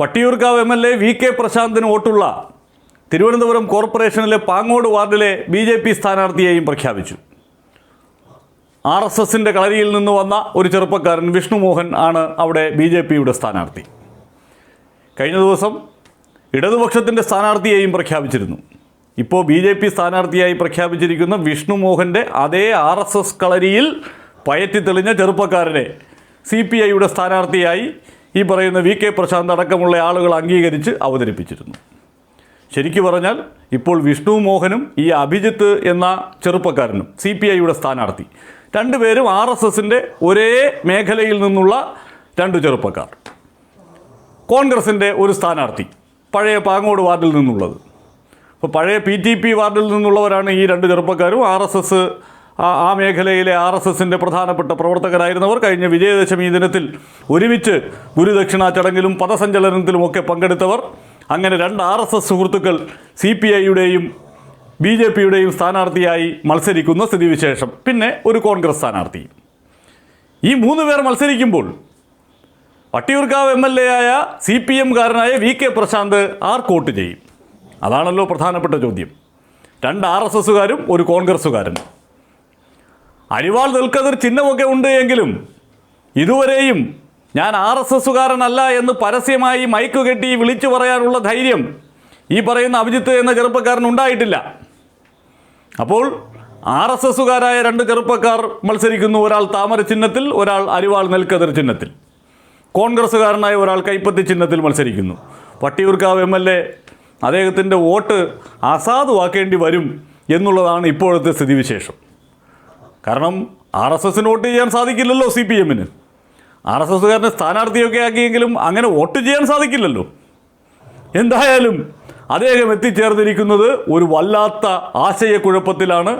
Vattiyoorkavu M L A V K പ്രശാന്തിന് വോട്ടുള്ള തിരുവനന്തപുരം കോർപ്പറേഷനിലെ പാങ്ങോട് വാർഡിലെ ബി ജെ പി സ്ഥാനാർത്ഥിയെയും പ്രഖ്യാപിച്ചു. ആർ എസ് എസിന്റെ കളരിയിൽ നിന്ന് വന്ന ഒരു ചെറുപ്പക്കാരൻ വിഷ്ണുമോഹൻ ആണ് അവിടെ ബി ജെ പിയുടെ സ്ഥാനാർത്ഥി. കഴിഞ്ഞ ദിവസം ഇടതുപക്ഷത്തിന്റെ സ്ഥാനാർത്ഥിയെയും പ്രഖ്യാപിച്ചിരുന്നു. ഇപ്പോൾ ബി ജെ പി സ്ഥാനാർത്ഥിയായി പ്രഖ്യാപിച്ചിരിക്കുന്ന വിഷ്ണു മോഹന്റെ അതേ ആർ എസ് എസ് കളരിയിൽ പയറ്റി തെളിഞ്ഞ ചെറുപ്പക്കാരനെ സി പി ഐയുടെ സ്ഥാനാർത്ഥിയായി ഈ പറയുന്ന വി കെ പ്രശാന്ത് അടക്കമുള്ള ആളുകൾ അംഗീകരിച്ച് അവതരിപ്പിച്ചിരുന്നു. ശരിക്കു പറഞ്ഞാൽ ഇപ്പോൾ വിഷ്ണു മോഹനും ഈ അഭിജിത്ത് എന്ന ചെറുപ്പക്കാരനും സി പി ഐയുടെ സ്ഥാനാർത്ഥി. രണ്ടുപേരും ആർ എസ് എസിന്റെ ഒരേ മേഖലയിൽ നിന്നുള്ള രണ്ട് ചെറുപ്പക്കാർ. കോൺഗ്രസിന്റെ ഒരു സ്ഥാനാർത്ഥി പഴയ പാങ്ങോട് വാർഡിൽ നിന്നുള്ളത്. അപ്പോൾ പഴയ പി ടി പി വാർഡിൽ നിന്നുള്ളവരാണ് ഈ രണ്ട് ചെറുപ്പക്കാരും ആർ എസ് എസ് ആ മേഖലയിലെ ആർ എസ് എസിന്റെ പ്രധാനപ്പെട്ട പ്രവർത്തകരായിരുന്നവർ കഴിഞ്ഞ വിജയദശമി ദിനത്തിൽ ഒരുമിച്ച് ഗുരുദക്ഷിണ ചടങ്ങിലും പദസഞ്ചലനത്തിലുമൊക്കെ പങ്കെടുത്തവർ. അങ്ങനെ രണ്ട് ആർ എസ് എസ് സുഹൃത്തുക്കൾ സി പി ഐയുടെയും ബി ജെ പിയുടെയും സ്ഥാനാർത്ഥിയായി മത്സരിക്കുന്ന സ്ഥിതിവിശേഷം. പിന്നെ ഒരു കോൺഗ്രസ് സ്ഥാനാർത്ഥി. ഈ മൂന്ന് പേർ മത്സരിക്കുമ്പോൾ വട്ടിയൂർക്കാവ് എം എൽ എ ആയ സി പി എംകാരനായ വി കെ പ്രശാന്ത് ആർക്കോട്ട് ചെയ്യും. അതാണല്ലോ പ്രധാനപ്പെട്ട ചോദ്യം. രണ്ട് ആർ എസ് എസുകാരും ഒരു കോൺഗ്രസ്സുകാരനും അരിവാൾ നിൽക്കുന്നൊരു ചിഹ്നമൊക്കെ ഉണ്ട് എങ്കിലും ഇതുവരെയും ഞാൻ ആർ എസ് എസുകാരനല്ല എന്ന് പരസ്യമായി മൈക്ക് കെട്ടി വിളിച്ചു പറയാനുള്ള ധൈര്യം ഈ പറയുന്ന അഭിജിത്ത് എന്ന ചെറുപ്പക്കാരൻ ഉണ്ടായിട്ടില്ല. അപ്പോൾ ആർ എസ് എസുകാരായ രണ്ട് ചെറുപ്പക്കാർ മത്സരിക്കുന്നു. ഒരാൾ താമര ചിഹ്നത്തിൽ ഒരാൾ അരിവാൾ നെൽക്കതിർ ചിഹ്നത്തിൽ. കോൺഗ്രസ്സുകാരനായ ഒരാൾ കൈപ്പത്തി ചിഹ്നത്തിൽ മത്സരിക്കുന്നു. പട്ടിയൂർക്കാവ് എം എൽ എ അദ്ദേഹത്തിന്റെ വോട്ട് അസാധുവാക്കേണ്ടി വരും എന്നുള്ളതാണ് ഇപ്പോഴത്തെ സ്ഥിതിവിശേഷം. കാരണം ആർ എസ് എസിന് വോട്ട് ചെയ്യാൻ സാധിക്കില്ലല്ലോ സി പി എമ്മിന് ആർ എസ് എസ്സുകാരനെ സ്ഥാനാർത്ഥിയൊക്കെ ആക്കിയെങ്കിലും അങ്ങനെ വോട്ട് ചെയ്യാൻ സാധിക്കില്ലല്ലോ. എന്തായാലും അദ്ദേഹം എത്തിച്ചേർന്നിരിക്കുന്നത് ഒരു വല്ലാത്ത ആശയക്കുഴപ്പത്തിലാണ്.